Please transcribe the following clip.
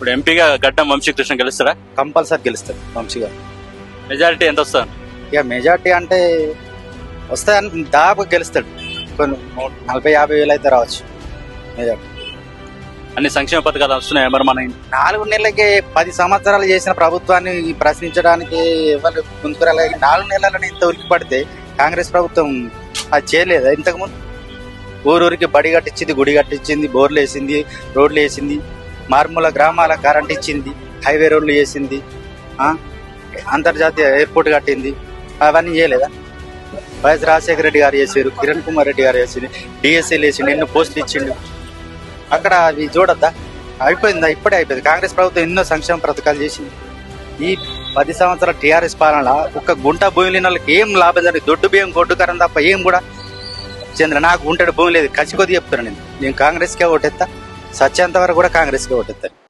ఇప్పుడు ఎంపీగా గడ్డం వంశీకృష్ణ గెలుస్తారా? కంపల్సరీ గెలుస్తాడు వంశీ గారు. మెజారిటీ ఎంత వస్తుంది? ఇక మెజార్టీ అంటే వస్తాయని దాదాపు గెలుస్తాడు. కొన్ని నలభై యాభై వేలు అయితే రావచ్చు మెజార్టీ. అన్ని సంక్షేమ పథకాలు వస్తున్నాయి మరి మన నాలుగు నెలలకి పది సంవత్సరాలు చేసిన ప్రభుత్వాన్ని ప్రశ్నించడానికి ఎవరు ముందుకురాలే నాలుగు నెలలని ఇంత ఉలికి పడితే కాంగ్రెస్ ప్రభుత్వం అది చేయలేదా? ఇంతకుముందు ఊరూరికి బడి కట్టించింది గుడి కట్టించింది బోర్లు వేసింది రోడ్లు వేసింది. మారుమూల గ్రామాల కరెంట్ ఇచ్చింది హైవే రోడ్లు వేసింది అంతర్జాతీయ ఎయిర్పోర్ట్ కట్టింది. అవన్నీ చేయలేదా? వైఎస్ రాజశేఖర రెడ్డి గారు చేసారు కిరణ్ కుమార్ రెడ్డి గారు చేసింది డిఎస్ఎల్ వేసిండు ఎన్నో పోస్టులు ఇచ్చిండు అక్కడ అవి చూడొద్దా? అయిపోయిందా? ఇప్పుడే అయిపోయింది. కాంగ్రెస్ ప్రభుత్వం ఎన్నో సంక్షేమ పథకాలు చేసింది. ఈ పది సంవత్సరాల టీఆర్ఎస్ పాలన ఒక్క గుంట భూమి లేని వాళ్ళకి ఏం లాభం జరిగింది? దొడ్డు బియ్యం గొడ్డు కరం తప్ప ఏం కూడా? చంద్ర నాకు గుంటడు భూమి లేదు. కచ్చి కొద్ది చెప్తున్నాను నేను. నేను కాంగ్రెస్కే ఓటెత్తా? సత్యంత వరకు కూడా కాంగ్రెస్కే ఓటెత్తాను